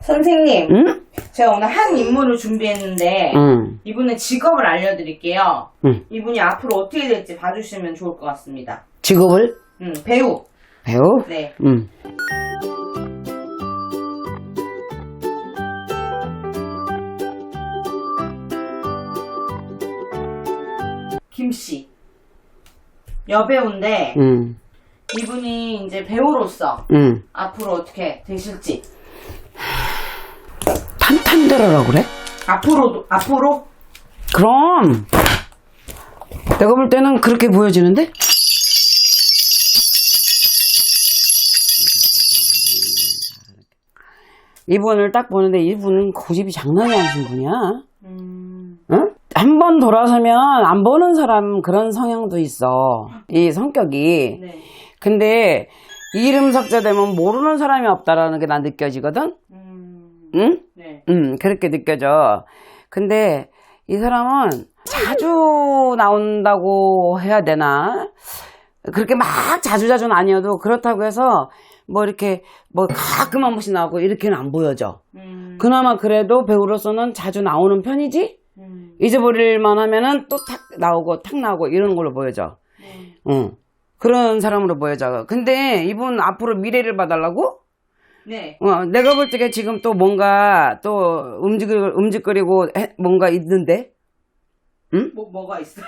선생님, 응? 제가 오늘 한 인물을 준비했는데 응. 이분의 직업을 알려드릴게요. 응. 이분이 앞으로 어떻게 될지 봐주시면 좋을 것 같습니다. 직업을? 음, 배우. 배우? 네. 응. 김씨. 여배우인데 응. 이분이 이제 배우로서 응. 앞으로 어떻게 되실지. 탄탄대로라고 그래? 앞으로도 앞으로 그럼 내가 볼 때는 그렇게 보여지는데? 이분을 딱 보는데 이분은 고집이 장난이 아니신 분이야. 음, 응? 한 번 돌아서면 안 보는 사람 그런 성향도 있어. 이 성격이. 네. 근데 이름 삭제 되면 모르는 사람이 없다라는 게 난 느껴지거든? 음, 응? 네. 음, 그렇게 느껴져. 근데 이 사람은 자주 나온다고 해야 되나? 그렇게 막 자주자주는 아니어도 그렇다고 해서 뭐 이렇게 뭐 가끔 한 번씩 나오고 이렇게는 안 보여져. 음, 그나마 그래도 배우로서는 자주 나오는 편이지? 음, 잊어버릴만 하면은 또 탁 나오고 탁 나오고 이런 걸로 보여져. 네. 응. 그런 사람으로 보여져. 근데 이분 앞으로 미래를 봐달라고? 네. 어, 내가 볼 적에 지금 또 뭔가 또 움직, 움직거리고 해- 뭔가 있는데? 뭐 뭐가 있어?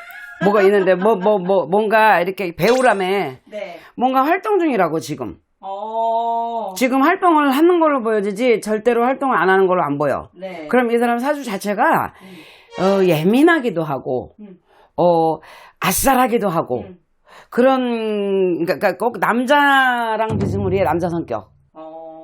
뭐가 있는데, 뭐, 뭐, 뭐, 뭔가 이렇게 배우라며. 네. 뭔가 활동 중이라고, 지금. 어. 지금 활동을 하는 걸로 보여지지, 절대로 활동을 안 하는 걸로 안 보여. 네. 그럼 이 사람 사주 자체가, 어, 예민하기도 하고, 음. 어, 아싸라기도 하고, 음. 그런, 그러니까 꼭 남자랑 비스무리해, 남자 성격.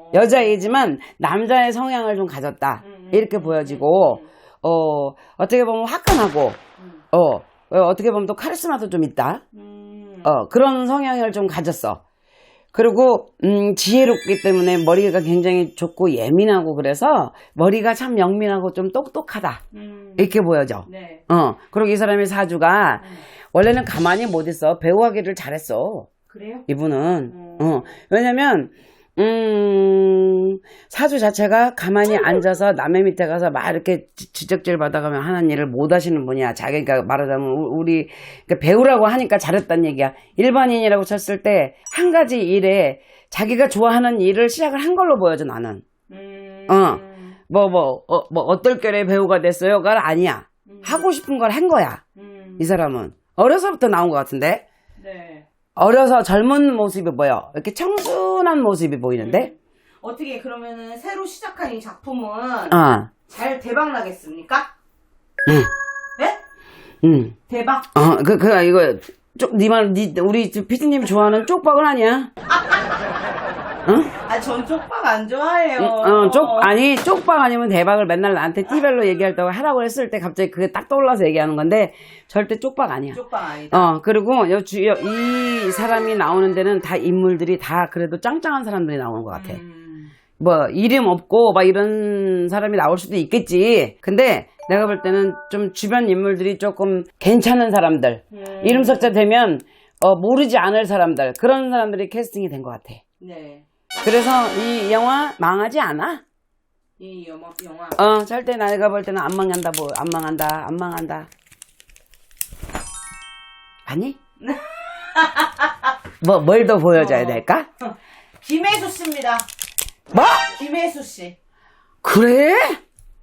어. 여자이지만 남자의 성향을 좀 가졌다. 음, 이렇게 음, 보여지고, 어, 어떻게 보면 화끈하고, 음. 어, 어, 어떻게 보면 또 카리스마도 좀 있다. 음. 어, 그런 성향을 좀 가졌어. 그리고, 음, 지혜롭기 때문에 머리가 굉장히 좋고 예민하고 그래서 머리가 참 영민하고 좀 똑똑하다. 음. 이렇게 보여져. 네. 어, 그리고 이 사람의 사주가 음. 원래는 가만히 못 있어. 배우하기를 잘했어. 그래요? 이분은. 음. 어, 왜냐면, 음, 사주 자체가 가만히 앉아서 남의 밑에 가서 막 이렇게 지- 지적질 받아가면 하는 일을 못 하시는 분이야. 자기가 말하자면 우- 우리 그러니까 배우라고 하니까 잘했단 얘기야. 일반인이라고 쳤을 때 한 가지 일에 자기가 좋아하는 일을 시작을 한 걸로 보여져 나는. 음. 어. 뭐, 뭐, 어, 뭐, 어떨결에 배우가 됐어요가 아니야. 음. 하고 싶은 걸 한 거야. 음. 이 사람은. 어려서부터 나온 것 같은데? 네. 어려서 젊은 모습이 보여. 이렇게 청순한 모습이 보이는데? 어떻게 그러면은 새로 시작한 이 작품은 어, 잘 대박 나겠습니까? 응, 네? 응. 대박. 어, 그, 그, 이거, 쪽, 니 말, 니, 우리 피디님 좋아하는 쪽박은 아니야? 아, 전 쪽박 안 좋아해요. 어, 쪽, 아니, 쪽박 아니면 대박을 맨날 나한테 띠별로 얘기할 때 하라고 했을 때 갑자기 그게 딱 떠올라서 얘기하는 건데, 절대 쪽박 아니야. 쪽박 아니다. 어, 그리고 여, 주, 여, 이 사람이 나오는 데는 다 인물들이 다 그래도 짱짱한 사람들이 나오는 것 같아. 음. 뭐 이름 없고 막 이런 사람이 나올 수도 있겠지. 근데 내가 볼 때는 좀 주변 인물들이 조금 괜찮은 사람들, 음. 이름 석자 되면 어, 모르지 않을 사람들 그런 사람들이 캐스팅이 된 것 같아. 네. 그래서 이 영화 망하지 않아. 이 영화, 영화. 어, 절대 내가 볼 때는 안 망한다, 뭐, 안 망한다, 안 망한다. 아니? 뭐, 뭘 더 보여줘야 어. 될까? 김혜수 씨입니다. 뭐? 김혜수 씨. 그래?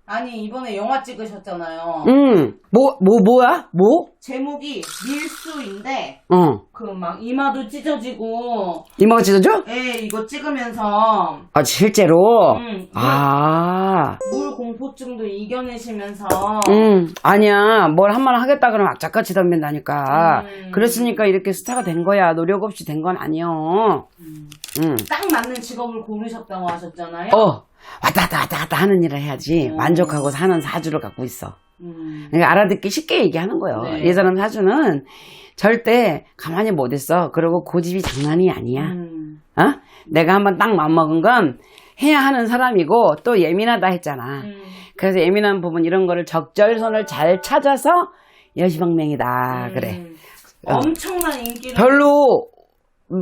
아니, 이번에 영화 찍으셨잖아요. 응. 뭐, 뭐, 뭐야? 뭐? 제목이 밀수인데, 어. 그 막 이마도 찢어지고, 이모가 찢어져? 예, 이거 찍으면서, 아, 실제로? 음, 아, 물 공포증도 이겨내시면서, 음, 아니야. 뭘 한 말 하겠다 그러면 악착같이 덤빈다니까. 음. 그랬으니까 이렇게 스타가 된 거야. 노력 없이 된 건 아니요. 음, 응. 딱 맞는 직업을 고르셨다고 하셨잖아요. 어, 왔다 갔다 왔다 갔다 하는 일을 해야지. 음. 만족하고 사는 사주를 갖고 있어. 음, 그러니까 알아듣기 쉽게 얘기하는 거예요. 네. 이 사람 사주는 절대 가만히 못 있어. 그리고 고집이 장난이 아니야. 음, 어? 내가 한번 딱 맘먹은 건 해야 하는 사람이고 또 예민하다 했잖아. 음. 그래서 예민한 부분 이런 거를 적절선을 잘 찾아서 여시방맹이다. 그래. 음. 어. 엄청난 인기를 별로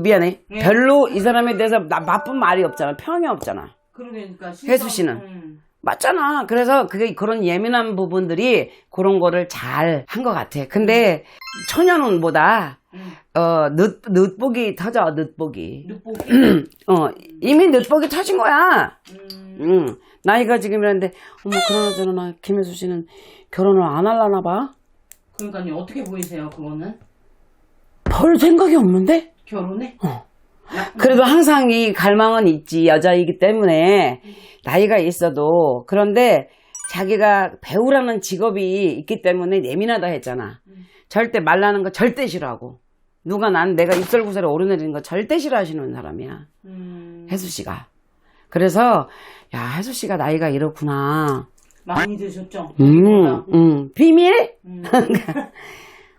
미안해. 네. 별로 이 사람에 대해서 나 나쁜 말이 없잖아. 평이 없잖아. 그러니까 혜수 씨는? 음. 맞잖아. 그래서 그게 그런 예민한 부분들이 그런 거를 잘 한 것 같아. 근데 천연운보다 음. 어, 늦, 늦복이 터져, 늦복이. 늦보기. 어, 이미 늦복이 터진 거야. 음. 응. 나이가 지금이란데, 어머, 그러나 저러나, 김혜수 씨는 결혼을 안 하려나 봐? 그러니까요. 어떻게 보이세요? 그거는 별 생각이 없는데? 결혼해? 어. 나- 그래도 항상 이 갈망은 있지, 여자이기 때문에. 나이가 있어도. 그런데 자기가 배우라는 직업이 있기 때문에 예민하다 했잖아. 음. 절대 말라는 거 절대 싫어하고. 누가 난 내가 입설구설에 오르내리는 거 절대 싫어하시는 사람이야. 음. 혜수 씨가. 그래서, 야, 혜수 씨가 나이가 이렇구나. 많이 드셨죠? 음, 음. 비밀? 음.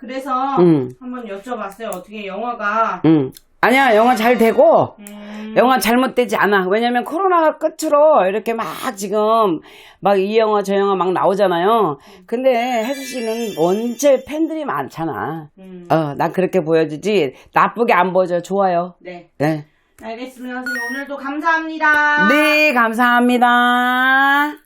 그래서 음. 한번 여쭤봤어요. 어떻게 영화가 음. 아니야, 영화 잘 되고, 음. 영화 잘못되지 않아. 왜냐면 코로나가 끝으로 이렇게 막 지금 막 이 영화 저 영화 막 나오잖아요. 근데 혜수 씨는 원체 팬들이 많잖아. 음. 어, 난 그렇게 보여주지. 나쁘게 안 보여줘. 좋아요. 네. 네. 알겠습니다. 선생님 오늘도 감사합니다. 네, 감사합니다.